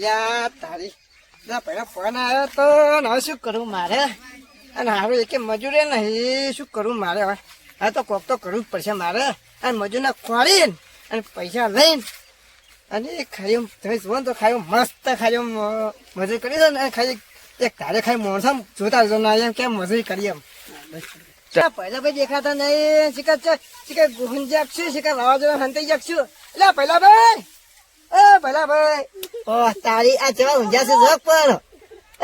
અલ્યા તારી ના ફોન આવ્યો તો હવે શું કરું મારે? અને હારું, એકે મજૂરે નહીં, શું કરું મારે? હવે તો કોક તો કરવું જ પડશે મારે. અને મજૂરને ખોળીને અને પૈસા લઈને અને આમ તમે જુઓ તો ખાલી મસ્ત ખાલી મજૂરી કરી દો ને ખાલી એક તારે ખાલી મોણસ જોતા જો ના, એમ કેમ મજૂરી કરી એમ. પહેલા ભાઈ દેખાતા નહીં શિકાર છે શિકાર ગુંજાક છું શિકાર વાવાઝોડા હંતાઈ જાક છું એટલે પહેલા ભાઈ! એ પહેલા ભાઈ. ઓ તારી આ જેવા ઊંઝા છે જોક પર.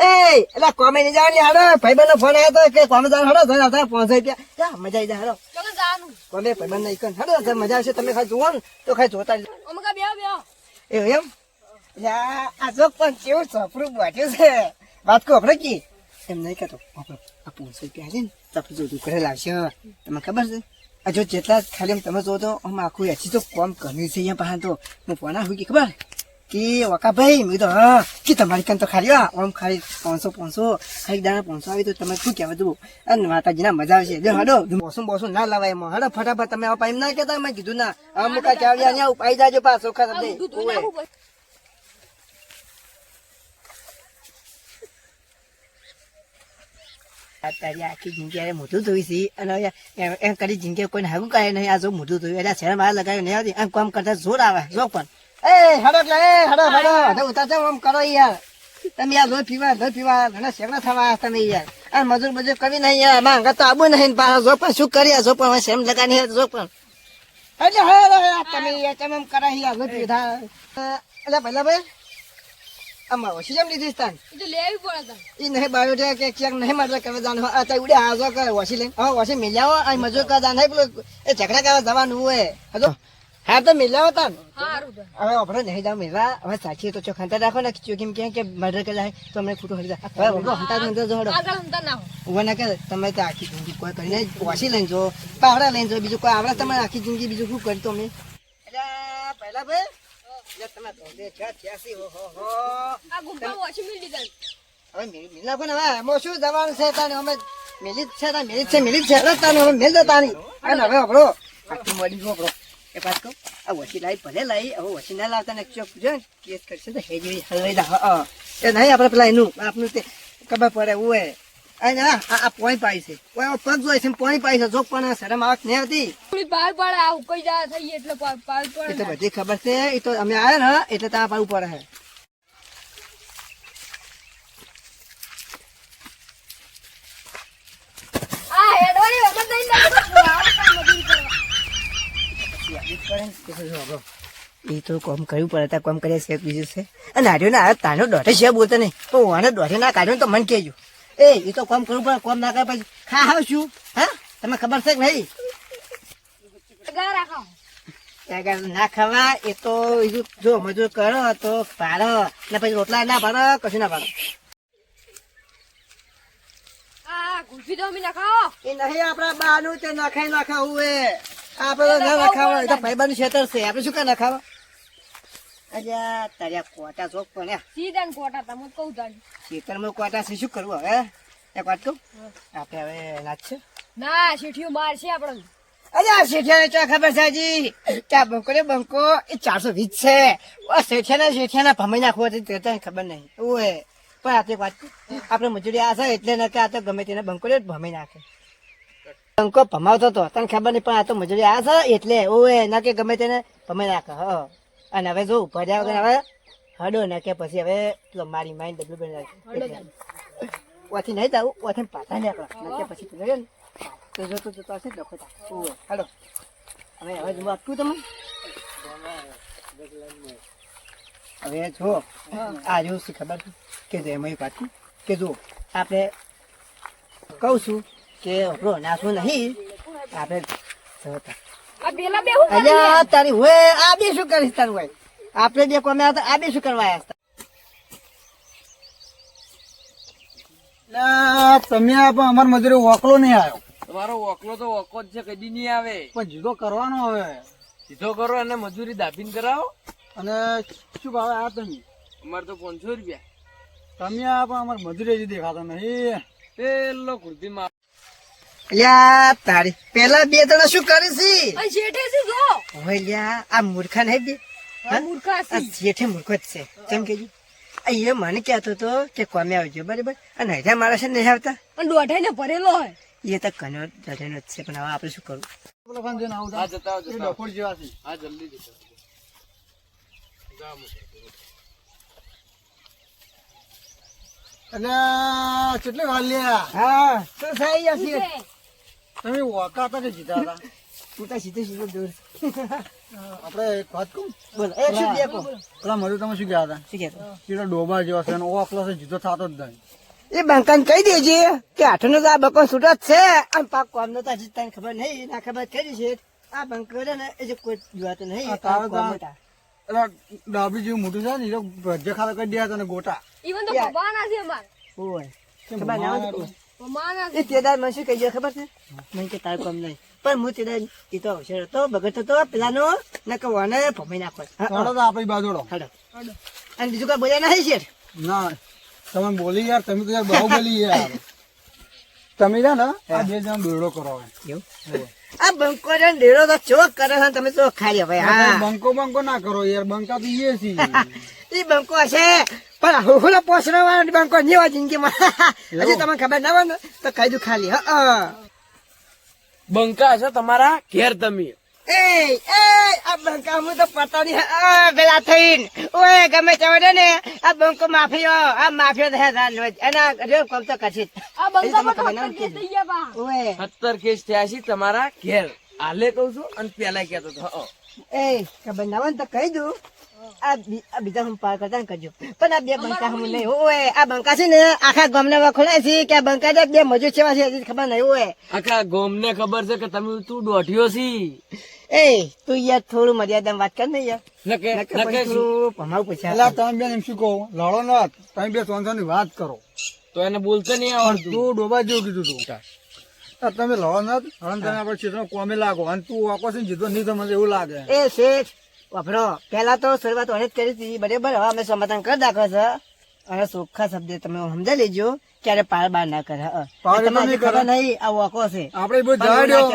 એ એટલે કોમે નહીં જવાની હાડો ભાઈબંધ નો ફોન આવ્યો તો કે કોમે જવાનું હાડો જોઈ આવતા રૂપિયા. જા, મજા આવી જાય હાડો કોમે ભાઈબંધ નહીં કર. હાડો મજા આવશે. તમે ખાલી જુઓ ને તો ખાલી જોતા જ. એવું એમ? આ જોક પણ કેવું સફરું બાટ્યું છે. વાત કહો આપણે કી એમ નહીં કહેતો. આપણે આ પાંચસો રૂપિયા છે ને આપણે જોડું કરે લાવશે તમને ખબર છે? જો જેટલા ખાલી આમ તમે જો તો આમ આખું એસી તો કોમ કર્યું છે અહીંયા પાસે તો હું ફોન આવ્યું ગઈ ખબર કે વકાભાઈ મેં તો હા કે તમારી કાન તો ખાલી હા આમ ખાલી પાંચસો પાંચસો ખાલી દાણા પાંચસો આવી તો તમે શું કહેવા તું અને માતાજીના મજા આવશે જો હડો મોસમ બોસું ના લાવાય એમાં હડો ફટાફટ તમે આ એમ ના કહેતા મેં કીધું ના આ મુકા ચાવ્યા અહીંયા ઉપાઈ જાજો પાછો ખરા દે દૂધ ધોઈ નાખું પછી. અત્યારે આખી જિંદગી હારે મોઢું ધોઈ છે. અને એમ- એમ કરી જિંદગી કોઈને હાગું કરે નહીં આ જો મોઢું ધોયું. એટલે શહેર મારે લગાવ્યું નહીં આવતી? આમ કામ કરતા જોર આવે જો પણ. એ હડો એટલે એ હડો હડો. હડો ઉતાર જાઓ, આમ કરો યાર. તમે યાર લોહી પીવા લોહી પીવા ઘણા શેકડા થવા તમે યાર. આ મજૂર મજૂર કરી નહીં યાર. માં તો આબુ નહીં પાછા જો પણ શું કરી જો પણ શેમ લગા જો પણ. એટલે હવે તમે યાર તમે કરે યાર લોહી પીધા. એટલે પહેલા ભાઈ. આમાં ઓછી જેમ લીધી છે તો લેવી પડે ઈ નહીં બાયોટેક કે ક્યાંક નહીં મારે કરવા જાણ આ તો ઉડે આજો કે વસી લઈને. હા વસી મિલાવો આ મજૂર કા જાણ નહીં પેલો એ ઝઘડા કરવા જવાનું હોય. હજો હા તો મિલાવો તાન. હવે આપણે નહીં જાવ મિલવા. હવે સાચી તો ચોખ રાખો ને કેમ કે કે મર્ડર કે જાય તો અમને ખોટું હરી જાય. હવે ઓલો હંતા અંદર જો હડો. આગળ હંતા ના ઊભા ના કે તમે તો આખી જિંદગી કોઈ કરીને વસી લઈને જો પાવડા લઈને જો બીજું કોઈ આવડે તમારે આખી જિંદગી બીજું શું કરી તો અમે એટલે પહેલા ભાઈ તમે ઓછી છે તાને? અમે મિલી છે તા મિલી છે મિલી છે તાને? હવે તાની. આપણો મળી ગયો આપણો. એ પાછ આ વસી લાવી ભલે લાવી હવે વસી ના લાવતા ને ચોક જો કેસ કરશે તો હેજી હલવાઈ એ નહીં, આપણે પેલા એનું આપનું તે ખબર પડે અને આ આ- આ પોણી પાઈ છે. ઓય પગ જોઈ છે પોણી પાઈ છે. જો પણ શરમ નહીં આવતી થોડી બહાર આ ઉકળી જાય થઈ એટલે પા- બહાર એ તો બધી ખબર છે. એ તો અમે આવ્યા ને એટલે ત્યાં આ આવું મજૂરી કરવા. એ તો કોમ કર્યું પડે ત્યાં કોમ કર્યા છે બીજું છે. અને હાર્યો ના આવ્યો તાનો દોઢે છે બોલતો નહીં. તો આને દોઢે ના કાઢ્યો તો મન કહેજો. એ એ તો કોમ કરવું પડે કોમ ના કરે પછી ખા હાવ શું હા? તમે ખબર છે કે નહીં? ના ખાવા એ તો બીજું જો મજૂર કરો તો ભાડો ને પછી રોટલા ના ભાડો કશું ના ભાડો. એ નહીં આપડા બાનું તે નખાઈ નખાવું એ. આપડે ના નખાવા એ તો ભાઈબાનું ખેતર છે આપણે શું કઈ નખાવા? અલ્યા તારે કોટા ચોક પડ્યા સીધા કોટા તમે કહું તાન. ખેતરમાં કોટા છે શું કરવું હવે એક વાત કહું? આપણે હવે નાચ છે? ના શેઠીઓ મારશે આપણને અરે શેઠિયાને ચા ખબર છે હજી? ત્યાં બંકો ને બંકો? એ ચારસો વીસ છે. ઓ શેઠિયાના શેઠિયાના ભમાઈ નાખવો તે તને ખબર નહીં. ઓએ પણ આપણે વાત આપણે મજૂરી આ છે એટલે ન કે આ તો ગમે તેને બંકો ને ભમાઈ નાખે. બંકો ભમાવતો હતો તને ખબર નહીં પણ આ તો મજૂરી આ છે એટલે ઓએ ન કે ગમે તેને ભમાઈ નાખે હ. અને હવે જો ઊભા રહ્યા વગર હવે હડો ને કે પછી હવે પેલો મારી માઇન્ડ ડબલું બની જાય. ઓથી નહીં જાવ ઓથી પાછા નીકળો. આપણે કે પછી તું ને તો જોતો જોતો હશે લખો ઓ હડો. હવે હવે હું આપું તમને. હવે જો આ જો શું ખબર છે? કે જો એમાં વાત કે જો આપણે કહું છું કે આપણો નાશું નહીં આપણે જોતા. અલ્યા તારી હોય આ બી શું કરીશ તારું હોય આપણે જે કોમે હતા આ બી શું કરવા આવ્યા તમે પણ અમાર મજૂરી વકલો નહીં આવ્યો. તમારો વકલો તો વકો જ છે કદી નહીં આવે. પણ જીધો કરવાનો હવે. સીધો કરો અને મજૂરી દાબીન કરાવો. અને શું ભાવે આ તમે? અમારે તો પાંચસો રૂપિયા. તમે આ પણ અમાર મજૂરી જ દેખાતો નહીં. પેલો ખુરશીમાં અલ્યા તારી પેલા બે જણા શું કરે છે? શેઠે જો. લ્યા આ મૂર્ખા નહીં બે. મૂર્ખા મૂર્ખો જ છે. કેમ કે એ મને કહેતો તો કે કોમે આવજો બરાબર? અને હજા મારા છે નહીં આવતા? પણ દોઢાઈ ને ભરેલો હોય. એ તો કનો દઢેનો જ છે પણ હવે આપણે શું કરવું આવું જતા જતા. જેવા છે. જલ્દી જતા. કેટલી વાર લ્યા હા જશે તમે વોકા હતા કે જીતા હતા. તું તો સીધે સીધું દૂર આપણે એક વાત કહું? બોલ એક શું બે કહો પેલા મરુ તમે શું કહેતા હતા? શું કહેતા? ડોબા જેવા છે અને ઓકલો છે જીતો થતો જ નહીં. એ બંકાન કહી દેજે કે આઠનો તો આ બકો છૂટો જ છે. આમ પાક કોમ નો તો હજી તને ખબર નહીં? ના ખબર કરી છે? આ બંકો છે ને એ જે કોઈ જોવાતો નહીં આ તારે ડાબી જેવું મોટું છે ને એ તો ભજ્જે ખાતા કરી દે તને ગોટા. ઈવન તો. ભમાના છે અમાર. ઓય. ખબર ના એ તેદાર મને શું કહી ગયો ખબર છે? મને કે તારું કામ નહીં. પણ હું તેદાર એ તો હોશિયાર હતો બગડતો હતો પેલાનો ને કે ભમાઈ નાખો. હા, તો આપણી બાજુડો. હાલો. અને બીજું કઈ બોલ્યા નહીં છે ના તમે બોલી યાર તમે તો યાર બહુ બોલી યાર. તમે ને આ બે જણ દોરડો કરો એવું? આ બંકો ને ડેરો તો ચોક કરે છે તમે તો ખાલી હવે હા. બંકો બંકો ના કરો યાર બંકા તો ઈએ છીએ. એ બંકો છે પણ હુલો પોસરો વાળા બંકો નહીં હોય જિંદગીમાં હજી તમને ખબર ના હોય ને તો કહી દઉં ખાલી હા બંકા છે તમારા ઘેર તમે. એ એ આ બંકા હું તો પતાની પેલા થઈને. ઓય ગમે તેવડે ને આ બંકો માફીઓ આ માફીઓ થયા તા રોજ એના જો કોમ તો કરશે. જ. આ બંકામાં તો ખબર ના અત્યારે થઈ ગયા બા. ઓય. સત્તર કેસ થયા છે તમારા ઘેર. હાલે કઉ છું અને પેલા કેતો હતો હં. એ ખબર ના હોય તો કહી દઉં આ બીજા હું પાર કરતા ને કરજો પણ આ બે બંકા હું નહીં ઓય આ બંકા છે ને આખા ગામને વખોડાય છે કે આ બંકા જે બે મજૂર છે હજી ખબર નહીં હોય આખા ગોમને ખબર છે કે તમે તું દોઢ્યો છી એ તું યાર થોડું મર્યાદા વાત કર ને યાર ભમાવું પૂછ્યા તમે બેન એમ શું કહો લડો ના તમે બે સોનસો ની વાત કરો તો એને બોલતો નહીં આવડતું તું ડોબા જેવું કીધું તું તમે લડો ના હરણ તમે આપણે ક્ષેત્રમાં કોમે લાગો. અને તું આકો છે જીતો નહીં તમને એવું લાગે. એ શેઠ વાપરો. પેલા તો શરૂઆત ઓને જ કરી હતી બરાબર? હવે અમે સમાધાન કરી નાખો છે અને ચોખ્ખા શબ્દે તમે સમજાઈ લેજો ક્યારે પાર બાર ના કરે. તમને ખબર નહીં આ વાકો છે. આપણે બહુ જાડ્યો.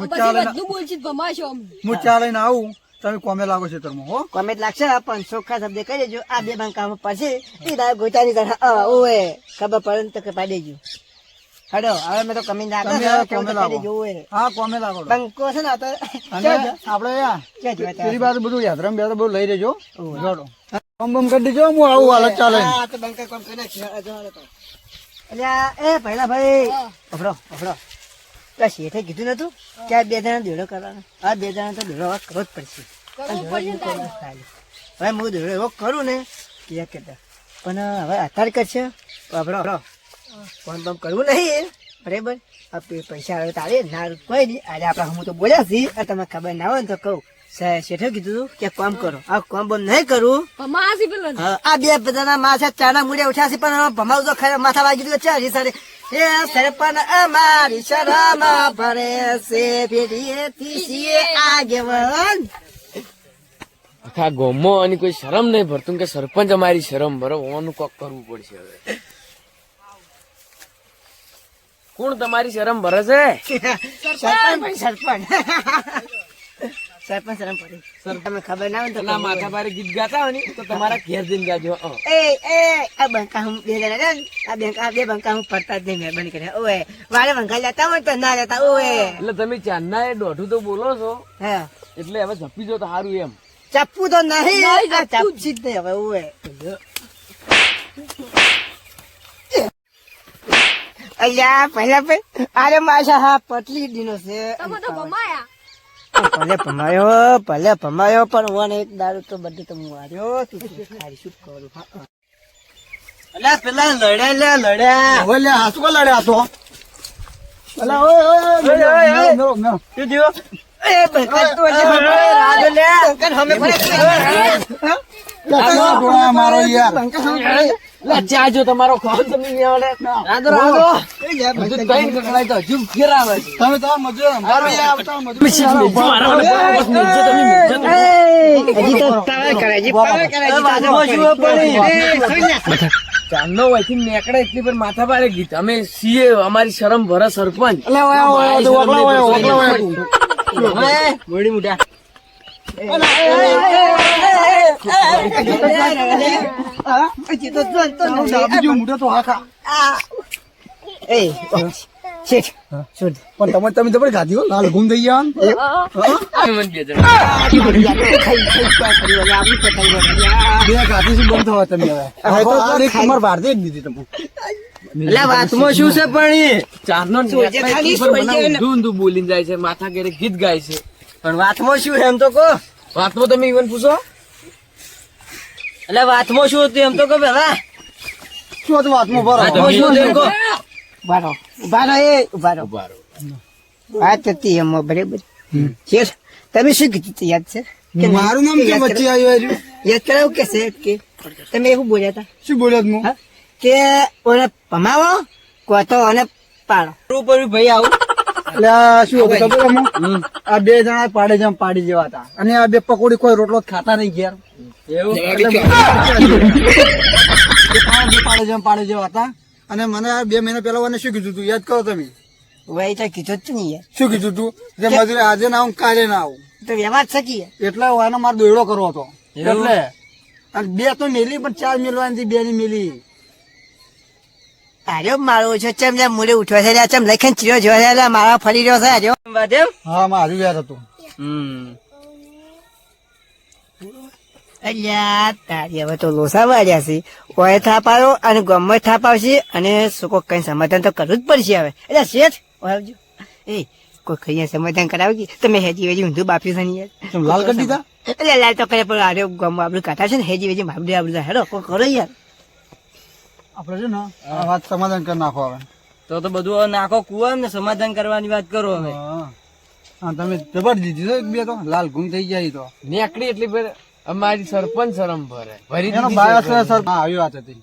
બધું બોલશી ભમાશો હું ચા આવું. તમે કોમે લાગો ક્ષેત્રમાં હો? કોમે લાગશે પણ સોખા શબ્દે કહી દેજો આ બે બંકામાં પછી એ દાળ ગોચાની ઓએ ખબર પડે તો કે પાડી દેજો. હડો હવે મેં તો કમી ના તમે હવે કોમે દેજો હા કોમે લાગો બંકો છે ને આ તો. આપણે પેલી બાજુ બધું યાત્રામાં બેત્ર બધું લઈ લેજો. જોડો. બમ બમ કરી દેજો હું આવું હાલ ચાલે. હા, તો બંકા કોમ કરી. અલ્યા, એ પહેલા ભાઈ. અફડો અફડો. તો શેઠે કીધું નતું કે આ બે જણા દેડો કરવાનો. આ બે જણા તો દેડો હવે કરવો જ પડશે. હવે હું દેડો એવો કરું ને કે કહેતા. પણ હવે અત્યારે કરશે. અફડો અફરો ફોન બમ કરવું નહીં. બરાબર? આ પૈસા આવે તારે? ના કોઈ નહીં. આજે આપણે હું તો બોલ્યા છીએ આ તમને ખબર ના હોય ને તો કહું. શેઠે કીધું કે કામ કરો. આ કામ બમ નહીં કરું. ભમાસી પેલો આ બે બધાના માથે ચાના મૂળે ઉઠ્યા છે પણ ભમાવું તો ખરે માથા વાગી દીધું છે. હજી સારે. એ સરપન અમારી શરમ ભરે છે. ભેડીએ છીએ આગેવન. આખા ગોમો અને કોઈ શરમ નહીં ભરતું કે સરપંચ અમારી શરમ ભરો. ઓનું કોક કરવું પડશે હવે. કોણ તમારી શરમ ભરે છે? સરપંચ. સરપંચ સરપંચ. શરમ પડી. તમે ખબર ના હોય તો ના માથા ભારે ગીત ગાતા હોય તો તમારા ઘેર જઈને ગાજો એ એ આ બંકા હું બે જણા આ બંકા બે બંકા હું પડતા જ નહીં મહેરબાની કરે ઓએ વારે બંકા લેતા હોય તો ના લેતા ઓએ એટલે તમે ચાંદના એ દોઢું તો બોલો છો. હે. એટલે હવે જપી જો તો સારું એમ. ચપ્પુ તો નહીં. નહીં, ચપ્પુ જ નહીં હવે ઓએ અલ્યા પહેલા પે અરે માશા હા પટલી દીનો છે. તમે તો ભમાયા. ભલે ભમાયો ભલે ભમાયો પણ ઓને એક દારૂ તો બધું તો માર્યો તું ખારી શું કરું. અલ્યા પેલા લડ્યા લે લડ્યા હવે લે હાસુ કો લડ્યા તો અલા ઓય ઓય ઓય, ઓય, શું થયું? એ બંકા તું હજી બંકા લે. બંકા સામે પડે. હા? લાગો ડોળા મારો યાર. લે ચા જો તમારો ખોન તમે નહીં આવડે રાધો રાધો કઈ જાય હજુ બંકા? ત્રણ કકડાય તો હજુ ઘેર આવે છે તમે તો મજૂર મારો આવતા મજૂર હજી તો પાવર કરે, હજી પાવર કરે, હજી તો જો પડી. એ, સુઈ જા. ચાંદનો વયથી નેકડે એટલી પર માથા પાડે ગીત અમે સીએ અમારી શરમ ભરા સરપંચ અલા ઓય ઓય તો ઓકલા ઓય ઓકલા ઓય ઓય, મોડી મોટો પણ તમે તમે તો પણ ખાધી હો લાલ ગુમ થઈ ગયા શું તમે તમે વાતમાં શું છે પણ? ઊંધું ઊંધું બોલીને જાય છે માથા ઘેરે ગીત ગાય છે પણ વાતમાં શું એમ તો કહો. વાતમાં તમે ઈવન પૂછો? એટલે વાતમાં શું હતું એમ તો કહો પેલા. શું હતું વાતમાં? બરો વાતમાં શું હતું કહો? બારો ઊભા રહો. ઊભા રહો એ બારો બારો વાત હતી એમ બરાબર. છે તમે શું કીધું હતું યાદ છે? કે મારું નામ કેમ વચ્ચે આવ્યું? યાદ કરાવું કે છે કે તમે એવું બોલ્યા હતા? શું બોલ્યા કે ઓને પમાવો કોતો અને પાડો. ઉપર ભાઈ આવું. એટલે શું હતું ખબર અમુક? આ બે જણા પાડે જેમ પાડી જેવા હતા. અને આ બે પકોડી કોઈ રોટલો ખાતા નહીં ઘેર. એવું? પાડે જેમ પાડે જેવા હતા. અને મને આ બે મહિના પહેલા મને શું કીધું તું? યાદ કરો તમે. ભાઈ તો કીધું જ નહીં શું કીધું તું? જે મજૂરી આજે ના આવું કાલે ના આવું. તો વ્યવહાર શકી એટલે એનો મારો દોયડો કરવો હતો. એટલે? અને બે તો મેલી પણ ચાર મેલવાની બે ની મેલી. આર્યો મારો છે ચમ જેમ મૂળે ઉઠ્યો છે લ્યા, ચમ લખીને ચીરો જો છે લ્યા, મારા ફરી રહ્યો છે આજો વાદેમ હા મારું યાર હતું. હમ. અલ્યા તારી હવે તો લોસા વાળ્યા છે. ઓય થાપાયો આવ્યો અને ગમે થાપાવશે અને શું કઈ સમાધાન તો કરવું જ પડશે હવે. એટલે શેઠ ઓય આવજો. એ કોઈ કઈ સમાધાન કરાવી કે તમે હેજી વેજી ઊંધું બાપ્યું છે ને યાર. તમે લાલ કરી દીધા? એટલે લાલ તો કરે પણ આરે ગમ આપણું કાઢા છે ને હેજી વેજી મારું આપણું હેડો કોઈ કરો યાર. આપડે છે ને આ વાત સમાધાન કરી નાખો હવે. તો તો બધું નાખો કુવા ને સમાધાન કરવાની વાત કરો હા. હા, તમે જબર દીધી છે એક બે તો? લાલ ગુમ થઈ જાય તો. નેકડી એટલી પર અમારી સરપંચ શરમ ભરે. ભરી એનો બાયો સર. હા આવી વાત હતી.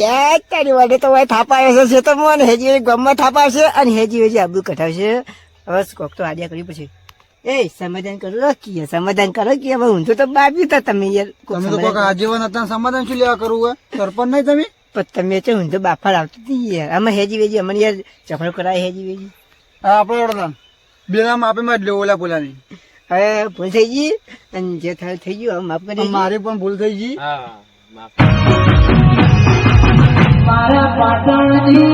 યાર તારી વાડે તો ભાઈ થાપાયો છે તો મને હેજી ગમમાં થાપા આવશે અને હેજી હેજી આબુ કઢાવશે. હવે કોક તો આડિયા કરી પછી. એ સમાધાન કરો રાખીએ સમાધાન કરો કે હવે ઊંધું તો બાબ્યું તા તમે યાર તમે તો સમાધાન કોક આજીવન હતા સમાધાન શું લેવા કરવું સરપંચ નહીં તમે? પણ તમે તો ઊંધું બાફા લાવતી હતી યાર. અમે હેજી વેજી અમને યાર ચફડો કરાય હેજી વેજી. હા આપણે ઓળખાણ. બે નામ આપે માં જ લેવું ઓલા પોલાની. હવે ભૂલ થઈ ગઈ અને જે થયું થઈ ગયું હવે માફ કરી મારે પણ ભૂલ થઈ ગઈ. મારા પાટણની